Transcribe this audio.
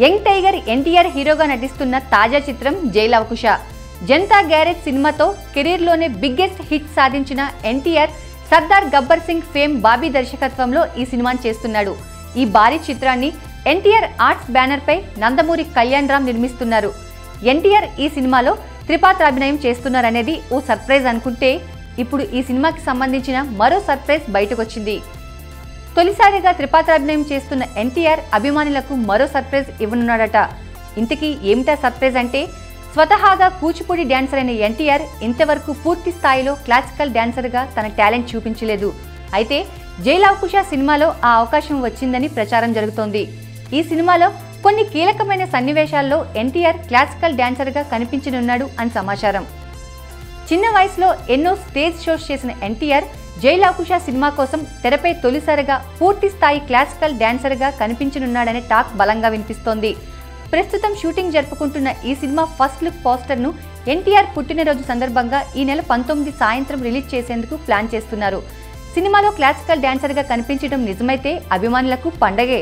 Young tiger NTR హీరోగా నటిస్తున్న తాజా చిత్రం జైలవకుశ జనతా గ్యారేజ్ సినిమాతో కెరీర్లోనే బిగ్గెస్ట్ హిట్ సాధించిన ఎన్టీఆర్ సర్దార్ గబ్బర్ సింగ్ ఫేమ్ బాబీ దర్శకత్వంలో ఈ సినిమాను చేస్తున్నాడు. ఈ భారీ చిత్రాన్ని ఎన్టీఆర్ ఆర్ట్స్ బ్యానర్పై నందమూరి కళ్యాణ్ రామ్ నిర్మిస్తున్నారు. ఎన్టీఆర్ ఈ సినిమాలో త్రిపాత్ర అభినయం చేస్తున్నారనేది ఓ సర్ప్రైజ్ అనుకుంటే ఇప్పుడు ఈ సినిమాకి సంబంధించిన మరో సర్ప్రైజ్ బయటకొచ్చింది. తొలిసారిగా త్రిపాత్రాభినయం చేస్తున్న ఎన్టీఆర్ అభిమానులకు మరో సర్ప్రైజ్ ఇవ్వనున్నాడట. ఇంతకీ ఏమిటా సర్ప్రైజ్ అంటే? స్వతహాగా కూచిపూడి డ్యాన్సర్ అయిన ఎన్టీఆర్ ఇంతవరకు పూర్తి స్థాయిలో క్లాసికల్ డ్యాన్సర్గా తన టాలెంట్ చూపించలేదు. అయితే జైలవకుశ సినిమాలో ఆ అవకాశం వచ్చిందని ప్రచారం జరుగుతోంది. ఈ సినిమాలో కొన్ని కీలకమైన సన్నివేశాల్లో ఎన్టీఆర్ క్లాసికల్ డ్యాన్సర్గా కనిపించనున్నాడు అని సమాచారం. చిన్న వయసులో ఎన్నో స్టేజ్ షోస్ చేసిన ఎన్టీఆర్ జైలాకుష సినిమా కోసం తెరపై తొలిసారిగా పూర్తి స్థాయి క్లాసికల్ డాన్సర్గా కనిపించనున్నాడనే టాక్ బలంగా వినిపిస్తోంది. ప్రస్తుతం షూటింగ్ జరుపుకుంటున్న ఈ సినిమా ఫస్ట్ లుక్ పోస్టర్ను ఎన్టీఆర్ పుట్టినరోజు సందర్భంగా ఈ నెల పంతొమ్మిది సాయంత్రం రిలీజ్ చేసేందుకు ప్లాన్ చేస్తున్నారు. సినిమాలో క్లాసికల్ డాన్సర్గా కనిపించడం నిజమైతే అభిమానులకు పండగే.